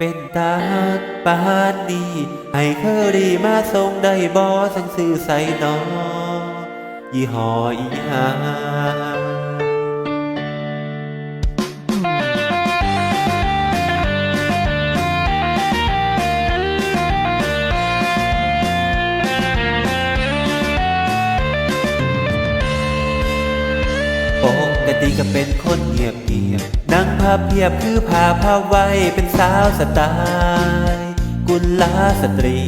เป็นตาหักปานดีให้เคอรีมาส่งได้บ่สังสื่อใส่นอยี่ห้ออีหาปกติก็เป็นคนเงียบเงียบ ๆนั่งภาพเพียบคือพาภาไว้เป็นสาวสไตล์กุลาสตรี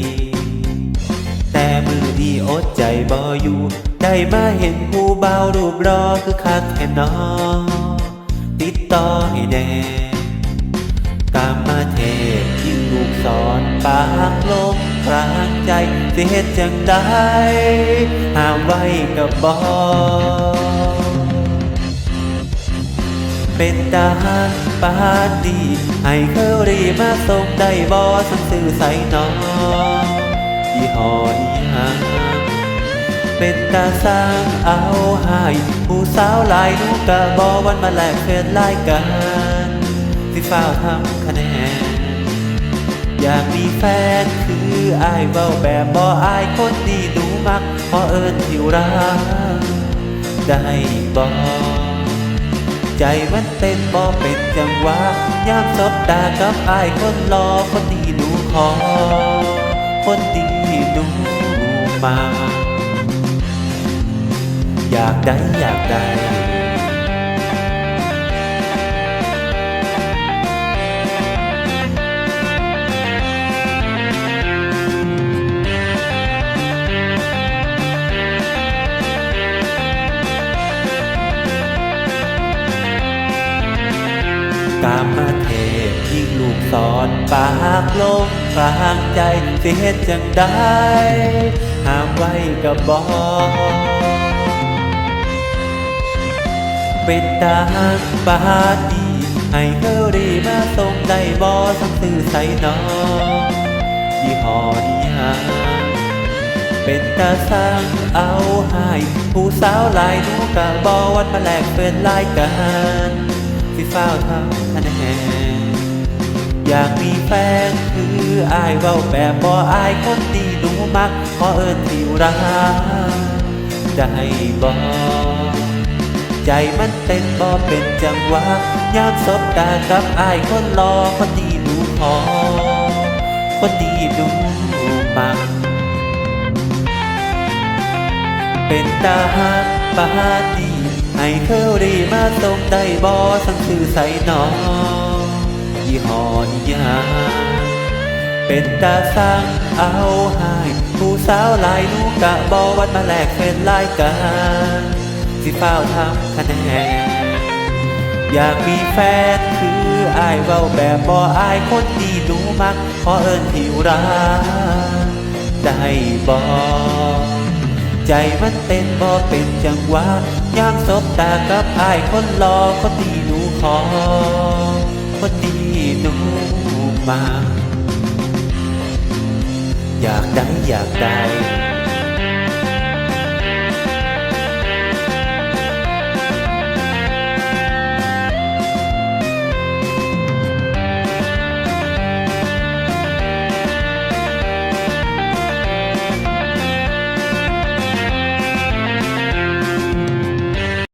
แต่มือดีอดใจบ่อยู่ ได้มาเห็นผู้เบารูปรอคือคักแค่นอติดต่อให้แน่กามาเทพที่ลูกสอนปากลมกลางใจสิเฮ็ดจังได้หามไว้กับบ่ เป็นตาหันปานดี ให้เคอรีมาส่งได้บ่สังสื่อใส่น้องยี่ห้ออีหาเป็นตาสร้างเอาให้ผู้สาวหลายหนูกะบ่วันมาแลกเฟซไลน์กันสิฟ้าทำคะแนน อยากมีแฟนคืออายเว้าแบบบ่อายคนที่หนูมักพอเอิญที่รักได้บ่ ใจมันเต้นบ่เป็นจังหวะยามสบตากับอายคนรอคนที่หนูขอ คนที่หนูมา อยากได้อยากได้ กามาเทพยิ่งลูกสอนปากลมกลางใจสิเฮ็ดจังได้ห้ามไว้กับบ่เป็นตาหักปาดีให้เคอรีมาส่งได้บ่สังสื่อใส่น้องยี่ห้อนี้หาเป็นตาสร้างเอาให้ผู้สาวลายหนูกะบอวันมาแลกเป็นรายกา รสิฟ้าทำคะแนนอยากมีแฟนคืออายเว้าแบบบ่อายคนที่หนูมัก ขอเอิญที่รักได้บ่ใจมันเต้นบ่เป็นจังหวะยามสบตากับอายคนรอคนที่หนูขอคนที่หนูมัก เป็นตาหักปาดี ให้เคอรีมาส่งได้บ่สังสื่อใส่น้องยี่ห้อนยาเป็นตาสร้างเอาให้ผู้สาวลายหนูกะบ่วันมาแลกเป็นรายการสิฟ้าทำคะแนนอยากมีแฟนคืออายเว้าแบบบ่อายคนที่หนูมัก ขอเอิญที่รักได้บ่ ใจมันเต้นบ่เป็นจังหวะยามสบตากับอายคนรอคนที่หนูขอคนที่หนูมา อยากได้อยากได้